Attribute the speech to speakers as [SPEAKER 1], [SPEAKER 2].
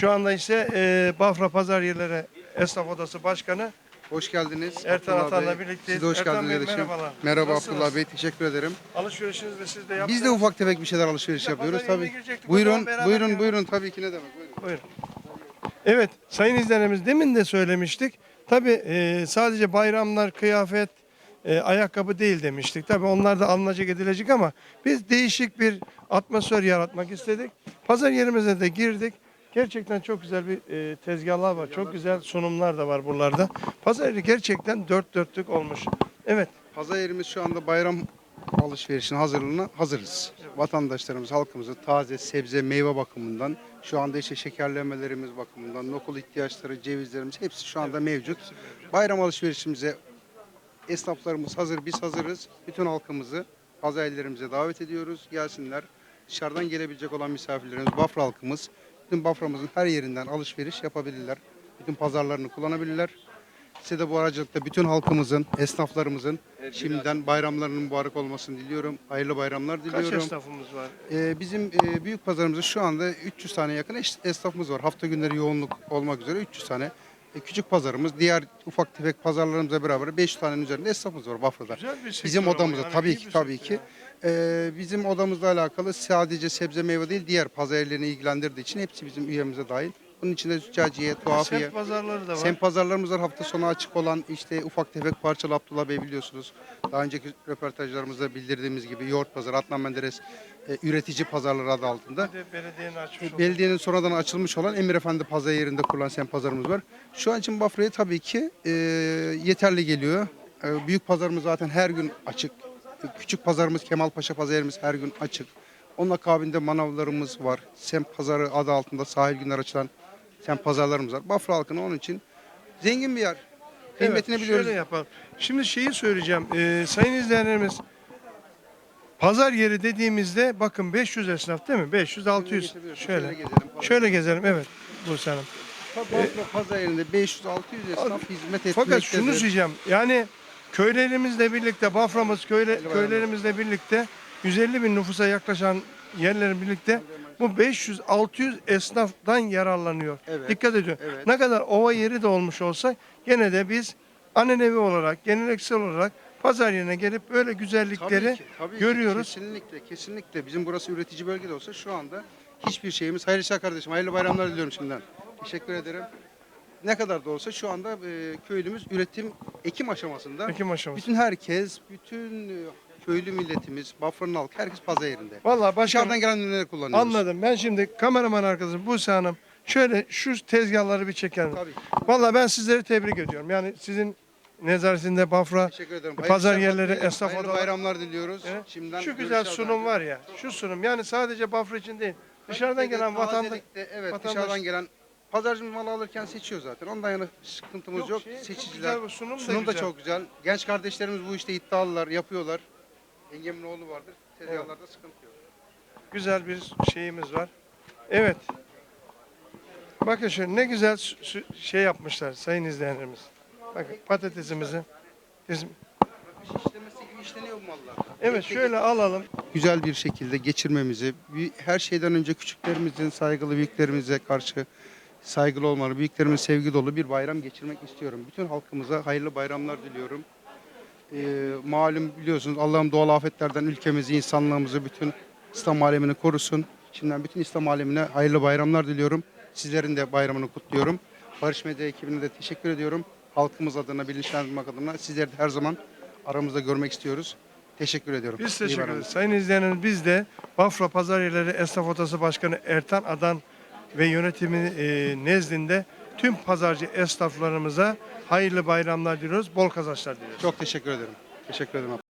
[SPEAKER 1] Şu anda ise e, Bafra Pazar Yerleri Esnaf Odası Başkanı
[SPEAKER 2] Hoş geldiniz.
[SPEAKER 1] Ertan
[SPEAKER 2] Abdullah
[SPEAKER 1] Atan'la
[SPEAKER 2] Bey.
[SPEAKER 1] birlikteyiz.
[SPEAKER 2] Siz de hoş
[SPEAKER 1] Ertan
[SPEAKER 2] geldiniz
[SPEAKER 1] Bey,
[SPEAKER 2] kardeşim.
[SPEAKER 1] merhabalar.
[SPEAKER 2] Merhaba
[SPEAKER 1] Nasılsınız?
[SPEAKER 2] Abdullah Bey. Teşekkür ederim.
[SPEAKER 1] alışverişinizi de siz de yaptınız.
[SPEAKER 2] Biz de ufak tefek bir şeyler alışveriş
[SPEAKER 1] Biz de
[SPEAKER 2] yapıyoruz
[SPEAKER 1] pazar yerine
[SPEAKER 2] tabii.
[SPEAKER 1] girecektik, o zaman
[SPEAKER 2] Buyurun,
[SPEAKER 1] beraber
[SPEAKER 2] buyurun, buyurun. Tabii ki ne demek. Buyurun.
[SPEAKER 1] Buyurun. Evet, sayın izleyenlerimiz demin de söylemiştik. Tabii e, sadece bayramlar, kıyafet, e, ayakkabı değil demiştik. Tabii onlar da alınacak edilecek ama biz değişik bir atmosfer yaratmak istedik. Pazar yerimize de girdik. Gerçekten çok güzel bir e, tezgahlar var. Çok güzel sunumlar da var buralarda. Pazar yeri gerçekten dört dörtlük olmuş. Evet,
[SPEAKER 2] Pazar yerimiz şu anda bayram alışverişine hazırlığına hazırız. Vatandaşlarımız, halkımızı taze sebze, meyve bakımından, şu anda işte şekerlemelerimiz bakımından, nokul ihtiyaçları, cevizlerimiz hepsi şu anda mevcut. Bayram alışverişimize esnaflarımız hazır, biz hazırız. Bütün halkımızı pazar yerlerimize davet ediyoruz. Gelsinler. Dışarıdan gelebilecek olan misafirlerimiz, Bafra halkımız, bütün Bafra'mızın her yerinden alışveriş yapabilirler. Bütün pazarlarını kullanabilirler. Size de bu aracılıkta bütün halkımızın, esnaflarımızın şimdiden bayramlarının mübarek olmasını diliyorum. Hayırlı bayramlar
[SPEAKER 1] kaç
[SPEAKER 2] diliyorum.
[SPEAKER 1] esnafımız var?
[SPEAKER 2] Ee, bizim e, büyük pazarımızda şu anda 300 tane yakın esnafımız var. Hafta günleri yoğunluk olmak üzere 300 tane. E, küçük pazarımız, diğer ufak tefek pazarlarımızla beraber 500 tanenin üzerinde esnafımız var Bafra'da.
[SPEAKER 1] Güzel bir sektör
[SPEAKER 2] Bizim
[SPEAKER 1] ama
[SPEAKER 2] odamızda
[SPEAKER 1] yani
[SPEAKER 2] tabii
[SPEAKER 1] iyi
[SPEAKER 2] ki
[SPEAKER 1] bir
[SPEAKER 2] tabii
[SPEAKER 1] sektör
[SPEAKER 2] ki. Ee, bizim odamızla alakalı sadece sebze meyve değil diğer pazar yerlerini ilgilendirdiği için hepsi bizim üyemize dahil. Bunun içinde züccaciye, tuhafiye,
[SPEAKER 1] Semt pazarları da var.
[SPEAKER 2] Semt pazarlarımız var hafta sonu açık olan işte ufak tefek parçalı Abdullah Bey biliyorsunuz. Daha önceki röportajlarımızda bildirdiğimiz gibi yoğurt pazarı, Adnan Menderes e, üretici pazarları adı altında.
[SPEAKER 1] Bir de belediyenin açmış
[SPEAKER 2] E, Belediyenin sonradan açılmış olan Emir Efendi pazar yerinde kurulan semt pazarımız var. Şu an için Bafra'ya tabii ki e, yeterli geliyor. E, büyük pazarımız zaten her gün açık. E, küçük pazarımız Kemalpaşa pazar yerimiz her gün açık. Onun akabinde manavlarımız var. Semt pazarı adı altında sahil günler açılan semt pazarlarımız var. Bafra halkına onun için zengin bir yer. Kıymetini
[SPEAKER 1] evet,
[SPEAKER 2] biliyoruz.
[SPEAKER 1] Şöyle yapalım. Şimdi şeyi söyleyeceğim. Ee, sayın izleyenlerimiz pazar yeri dediğimizde bakın 500 esnaf değil mi? 500 600.
[SPEAKER 2] geçebiliyoruz.
[SPEAKER 1] Şöyle.
[SPEAKER 2] Şöyle gezelim.
[SPEAKER 1] Şöyle gezelim. Evet. Bu senin.
[SPEAKER 2] Bafra pazar yerinde 500-600 esnaf hizmet etmektedir.
[SPEAKER 1] Fakat şunu söyleyeceğim. Yani köylerimizle birlikte Bafra'mız köyle, köylerimizle birlikte 150 bin nüfusa yaklaşan yerlerin birlikte bu 500-600 esnaftan yararlanıyor.
[SPEAKER 2] Evet,
[SPEAKER 1] Dikkat ediyorum.
[SPEAKER 2] evet.
[SPEAKER 1] Ne kadar ova yeri de olmuş olsa gene de biz anenevi olarak, geleneksel olarak pazar yerine gelip böyle güzellikleri
[SPEAKER 2] Tabii ki, tabii ki.
[SPEAKER 1] görüyoruz.
[SPEAKER 2] Kesinlikle, kesinlikle. Bizim burası üretici bölge de olsa şu anda hiçbir şeyimiz. Hayırlı işler kardeşim. Hayırlı bayramlar diliyorum şimdiden. Teşekkür ederim. Ne kadar da olsa şu anda e, köylümüz üretim, ekim aşamasında.
[SPEAKER 1] Ekim aşaması.
[SPEAKER 2] Bütün herkes, bütün e, köylü milletimiz, Bafra'nın halkı, herkes pazar yerinde.
[SPEAKER 1] Vallahi başkanım
[SPEAKER 2] Dışarıdan gelen ürünleri kullanıyoruz.
[SPEAKER 1] anladım. Ben şimdi kameraman arkadaşım Buse Hanım şöyle şu tezgahları bir çekelim.
[SPEAKER 2] Tabii.
[SPEAKER 1] Vallahi ben sizleri tebrik ediyorum. Yani sizin nezaretinde Bafra
[SPEAKER 2] Teşekkür ederim.
[SPEAKER 1] Pazar
[SPEAKER 2] işler
[SPEAKER 1] yerleri, esnaf
[SPEAKER 2] Hayırlı
[SPEAKER 1] odaları-
[SPEAKER 2] bayramlar diliyoruz.
[SPEAKER 1] Evet.
[SPEAKER 2] Şimdiden
[SPEAKER 1] şu güzel sunum var ya. Şu sunum yani sadece Bafra için değil. Dışarıdan gelen vatandaş
[SPEAKER 2] tazelikte, evet
[SPEAKER 1] vatandaş-
[SPEAKER 2] dışarıdan gelen pazarcımız mal alırken seçiyor zaten. Ondan yana sıkıntımız
[SPEAKER 1] Yok,
[SPEAKER 2] yok.
[SPEAKER 1] şey, çok
[SPEAKER 2] Seçiciler.
[SPEAKER 1] güzel bu sunum da
[SPEAKER 2] sunum da
[SPEAKER 1] güzel.
[SPEAKER 2] çok güzel. Genç kardeşlerimiz bu işte iddialılar, yapıyorlar. Yengemin oğlu vardır. Tezgahlarda sıkıntı yok.
[SPEAKER 1] güzel bir şeyimiz var. Evet. Bakın şöyle ne güzel şey yapmışlar sayın izleyenlerimiz. Bakın patatesimizi. Bizim,
[SPEAKER 2] İş işlemesi gibi işleniyor bu mallar.
[SPEAKER 1] evet şöyle alalım.
[SPEAKER 2] Güzel bir şekilde geçirmemizi, bir- her şeyden önce küçüklerimizin saygılı büyüklerimize karşı saygılı olmalı, büyüklerimiz sevgi dolu bir bayram geçirmek istiyorum. Bütün halkımıza hayırlı bayramlar diliyorum. Ee, malum biliyorsunuz Allah'ım doğal afetlerden ülkemizi, insanlığımızı, bütün İslam alemini korusun. Şimdiden bütün İslam alemine hayırlı bayramlar diliyorum. Sizlerin de bayramını kutluyorum. Barış Medya ekibine de teşekkür ediyorum. Halkımız adına, bilinçlendirmek adına sizleri de her zaman aramızda görmek istiyoruz. Teşekkür ediyorum.
[SPEAKER 1] Biz teşekkür ederiz. Sayın izleyenlerimiz biz de Bafra Pazar Yerleri Esnaf Odası Başkanı Ertan Adan ve yönetimi e, nezdinde tüm pazarcı esnaflarımıza hayırlı bayramlar diliyoruz. Bol kazançlar diliyoruz.
[SPEAKER 2] Çok teşekkür ederim. Teşekkür ederim.